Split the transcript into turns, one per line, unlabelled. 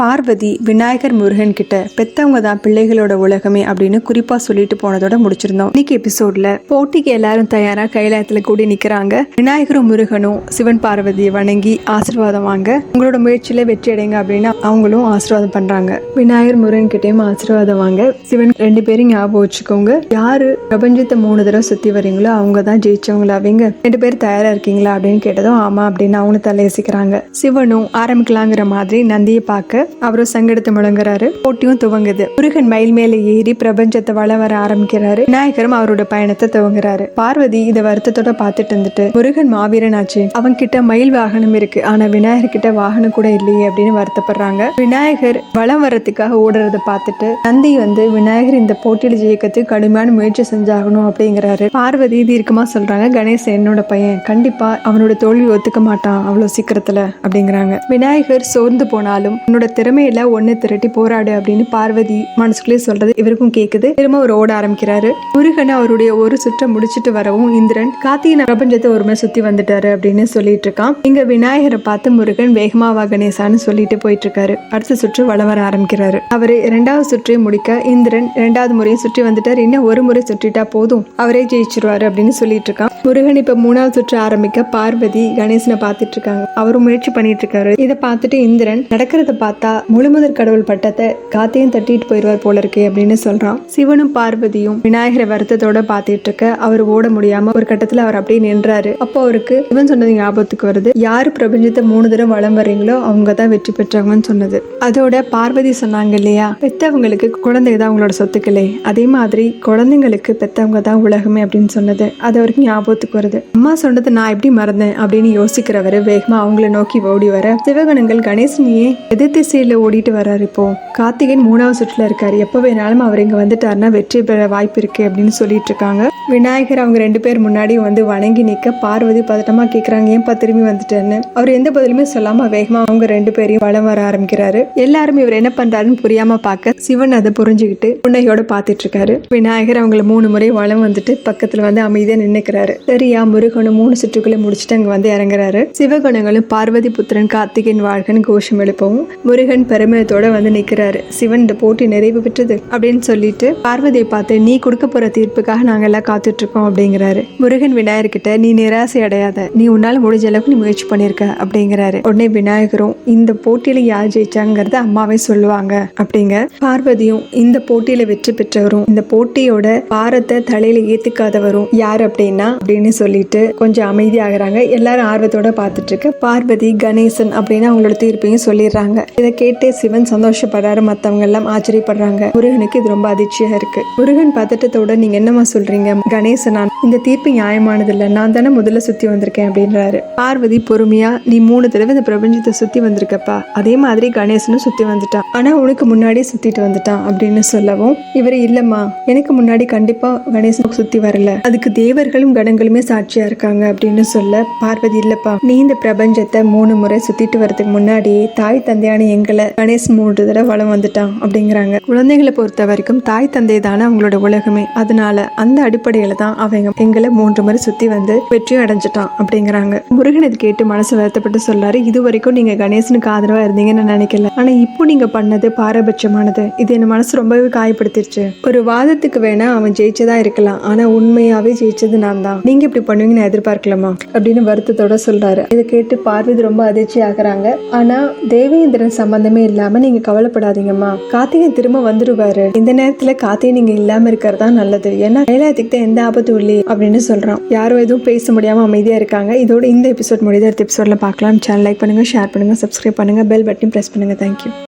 பார்வதி விநாயகர் முருகன் கிட்ட பெத்தவங்க தான் பிள்ளைகளோட உலகமே அப்படின்னு குறிப்பா சொல்லிட்டு போனதோட முடிச்சிருந்தோம். இன்னைக்கு எபிசோட்ல போட்டிக்கு எல்லாரும் தயாரா கைலாயத்துல கூடி நிக்கிறாங்க. விநாயகரும் முருகனும் சிவன் பார்வதியை வணங்கி ஆசீர்வாதம் வாங்க. உங்களோட முயற்சியில வெற்றி அடைங்க அப்படின்னு அவங்களும் ஆசீர்வாதம் பண்றாங்க. விநாயகர் முருகன் கிட்டேயும் ஆசீர்வாதம் வாங்க. சிவன் ரெண்டு பேரும் ஞாபகம் வச்சுக்கோங்க. யாரு பிரபஞ்சத்தை மூணு தடவை சுத்தி வரீங்களோ அவங்க தான் ஜெயிச்சவங்களாவீங்க. ரெண்டு பேர் தயாரா இருக்கீங்களா அப்படின்னு கேட்டதும் ஆமா அப்படின்னு அவங்களும் தலையசிக்கிறாங்க. சிவனும் ஆரம்பிக்கலாங்கிற மாதிரி நந்தியை பார்க்க அவரும் சங்கடத்தை முழங்குறாரு. போட்டியும் துவங்குது. முருகன் மயில் மேல ஏறி பிரபஞ்சத்தை வள வர ஆரம்பிக்கிறாரு. விநாயகரும் அவரோட பயணத்தை துவங்குறாரு. பார்வதி இதை வருத்தத்தோட பார்த்துட்டு இருந்துட்டு முருகன் மாவீரன் ஆச்சு. அவங்க கிட்ட மயில் வாகனம் இருக்கு. ஆனா விநாயகர் கிட்ட வாகனம் கூட இல்லையே அப்படின்னு வருத்தப்படுறாங்க. விநாயகர் வளம் வர்றதுக்காக ஓடுறத பார்த்துட்டு நந்தி வந்து விநாயகர் இந்த போட்டியில ஜெயிக்கிறதுக்கு கடுமையான முயற்சி செஞ்சாகணும் அப்படிங்கிறாரு. பார்வதி தீர்க்கமா சொல்றாங்க. கணேஷ் என்னோட பையன். கண்டிப்பா அவனோட தோல்வி ஒத்துக்க மாட்டான் அவ்வளவு சீக்கிரத்துல அப்படிங்கிறாங்க. விநாயகர் சோர்ந்து போனாலும் உன்னோட திறமையில ஒண்ணு திரட்டி போராடு அப்படின்னு பார்வதி மனசுக்குள்ளே சொல்றது இவருக்கும் கேக்குது. திரும்ப அவர் ஓட ஆரம்பிக்கிறாரு. முருகன் அவருடைய ஒரு சுற்றை முடிச்சிட்டு வரவும் இந்திரன் கார்த்திகை பிரபஞ்சத்தை ஒரு மாதிரி சுத்தி வந்துட்டாரு அப்படின்னு சொல்லிட்டு இருக்கான். இங்க விநாயகரை பார்த்து முருகன் வேகமா வா கணேசான்னு சொல்லிட்டு போயிட்டு இருக்காரு அடுத்த சுற்று வளம் வர ஆரம்பிக்கிறாரு. அவரு இரண்டாவது சுற்றை முடிக்க இந்திரன் இரண்டாவது முறையும் சுற்றி வந்துட்டார். இன்னும் ஒரு முறை சுற்றிட்டா போதும். அவரே ஜெயிச்சிருவாரு அப்படின்னு சொல்லிட்டு இருக்கான். முருகன் இப்ப மூணாவது சுற்று ஆரம்பிக்க பார்வதி கணேசனை பார்த்துட்டு இருக்காங்க. அவரும் முயற்சி பண்ணிட்டு இருக்காரு. இதை பார்த்துட்டு இந்திரன் நடக்கிறத பார்த்து முழுமுதற் கடவுள் பட்டத்தை காத்தையும் தட்டிட்டு போயிடுவார் போல இருக்கே அப்படின்னு சொல்றான். சிவனும் பார்வதியும் விநாயகரை வருத்தத்தோட பார்த்துட்டு இருக்க அவர் ஓட முடியாம ஒரு கட்டத்துல அவர் அப்படியே நின்றாரு. அப்போ அவருக்கு சிவன் சொன்னது ஞாபகத்துக்கு வருது. யாரு பிரபஞ்சத்தை மூணு தடவை வளம் வர்றீங்களோ அவங்க தான் வெற்றி பெற்றவங்கன்னு சொன்னது. அதோட பார்வதி சொன்னாங்க இல்லையா? பெத்தவங்களுக்கு குழந்தை தான் அவங்களோட சொத்துக்களே. அதே மாதிரி குழந்தைங்களுக்கு பெத்தவங்க தான் உலகமே அப்படின்னு சொன்னது. அது அவருக்கு ஞாபகத்துக்கு வருது. அம்மா சொன்னது நான் எப்படி மறந்தேன் அப்படின்னு யோசிக்கிறவரு வேகமா அவங்கள நோக்கி ஓடி வர சிவகணங்கள் கணேசனையே எதிர்த்து சைடில் ஓடிட்டு வராரு இப்போ. கார்த்திகேயன் மூணாவது சுற்றில் இருக்கார். எப்போ வேணாலும் அவர் இங்க வந்துட்டாருன்னா வெற்றி பெற வாய்ப்பு இருக்கு அப்படின்னு சொல்லிட்டு இருக்காங்க. விநாயகர் அவங்க ரெண்டு பேர் முன்னாடி வந்து வணங்கி நிற்க பார்வதி பதட்டமா கேட்குறாங்க ஏன்பா திரும்பி வந்துட்டேன்னு? அவர் எந்த பதிலுமே சொல்லாம வேகமா அவங்க ரெண்டு பேரையும் வளம் வர ஆரம்பிக்கிறாரு. எல்லாரும் இவர் என்ன பண்றாருன்னு புரியாம பார்க்க சிவன் அதை புரிஞ்சுக்கிட்டு புன்னையோட பார்த்துட்டு இருக்காரு. விநாயகர் அவங்கள மூணு முறை வளம் வந்துட்டு பக்கத்துல வந்து அமைதியா நின்னுக்கிறாரு. சரியா முருகனும் மூணு சுற்றுக்குள்ள முடிச்சுட்டு அங்க வந்து இறங்குறாரு. சிவகுணங்களும் பார்வதி புத்திரன் கார்த்திகேயன் வாழ்கன்னு கோஷம் எழுப்பவும் முருகன் பெருமையத்தோட வந்து நிக்கிறாரு. சிவன் இந்த போட்டி நிறைவு பெற்றது? அப்படின்னு சொல்லிட்டு பார்வதியை பார்த்து நீ கொடுக்க போற தீர்ப்புக்காக நாங்க எல்லாம் காத்துட்டு இருக்கோம் அப்படிங்கிறாரு. முருகன் விநாயகர்கிட்ட நீ நிராசை அடையாத. நீ உன்னால முடிஞ்ச அளவுக்கு நீ முயற்சி பண்ணிருக்க அப்படிங்கிறாரு. உடனே விநாயகரும் இந்த போட்டியில யார் ஜெயிச்சாங்கிறத அம்மாவே சொல்லுவாங்க அப்படிங்க. பார்வதியும் இந்த போட்டியில வெற்றி பெற்றவரும் இந்த போட்டியோட பாரத்தை தலையில ஏத்துக்காதவரும் யார் அப்படின்னா? அப்படின்னு சொல்லிட்டு கொஞ்சம் அமைதியாகிறாங்க. எல்லாரும் ஆர்வத்தோட பார்த்துட்டு இருக்க பார்வதி கணேசன் அப்படின்னு அவங்களோட தீர்ப்பையும் சொல்லிடுறாங்க. இதை கேட்டு சிவன் சந்தோஷப்படுறாரு மத்தவங்க எல்லாம் ஆச்சரியப்படுறாங்க. முருகனுக்கு இது ரொம்ப அதிர்ச்சியா இருக்கு. முருகன் பதட்டத்தோட நீங்க என்னமா சொல்றீங்க? கணேசனா இந்த தீர்ப்பு நியாயமானது இல்லை நான் தானே முதல்ல சுத்தி வந்திருக்கேன் அப்படின்றாரு. பார்வதி பொறுமையா நீ மூணு தடவை இந்த பிரபஞ்சத்தை சுத்தி வந்திருக்கப்பா. அதே மாதிரி கணேசனும் சுத்தி வந்துட்டான். ஆனா உனக்கு முன்னாடியே சுத்திட்டு வந்துட்டான் அப்படின்னு சொல்லவும் இவர் இல்லம்மா. எனக்கு முன்னாடி கண்டிப்பா கணேசனுக்கு சுத்தி வரல. அதுக்கு தேவர்களும் கணங்களுமே சாட்சியா இருக்காங்க அப்படின்னு சொல்ல பார்வதி இல்லப்பா. நீ இந்த பிரபஞ்சத்தை மூணு முறை சுத்திட்டு வரதுக்கு முன்னாடியே தாய் தந்தையான எங்களை கணேஷ் மூன்று தடவை வளம் வந்துட்டான் அப்படிங்கிறாங்க. குழந்தைகளை பொறுத்த வரைக்கும் தாய் தந்தை தானே அவங்களோட உலகமே. அதனால அந்த அடிப்படையில தான் அவங்க எங்களை மூன்று முறை சுத்தி வந்து வெற்றியும் அடைஞ்சிட்டான் அப்படிங்கிறாங்க. முருகன் இது கேட்டு மனசு வருத்தப்பட்டு சொல்றாரு இது வரைக்கும் நீங்க கணேசனுக்கு ஆதரவா இருந்தீங்கன்னு நான் நினைக்கல. ஆனா இப்போ நீங்க பண்ணது பாரபட்சமானது. இது என் மனசு ரொம்பவே காயப்படுத்திருச்சு. ஒரு வாதத்துக்கு வேணா அவன் ஜெயிச்சதா இருக்கலாம். ஆனா உண்மையாவே ஜெயிச்சது நான் தான். நீங்க இப்படி பண்ணுவீங்கன்னு எதிர்பார்க்கலாமா? அப்படின்னு வருத்தத்தோட சொல்றாரு. இதை கேட்டு பார்வதி ரொம்ப அதிர்ச்சி ஆகுறாங்க ஆனா தேவேந்திரன் சம்பந்தமே இல்லாம நீங்க கவலைப்படாதீங்கம்மா. கார்த்திகை திரும்ப வந்துருவாரு. இந்த நேரத்துல கார்த்திகை நீங்க இல்லாம இருக்கிறதா நல்லது. ஏன்னா கைலாயத்துக்கு தான் எந்த ஆபத்தும் இல்லையே அப்படின்னு சொல்கிறான் யாரும் எதுவும் பேச முடியாம அமைதியா இருக்காங்க. இதோட இந்த எபிசோட் முடியுது. அடுத்த எபிசோட்ல பார்க்கலாம். சேனல் லைக் பண்ணுங்க ஷேர் பண்ணுங்க சப்ஸ்கிரைப் பண்ணுங்க பெல் பட்டன் பிரஸ் பண்ணுங்க. Thank you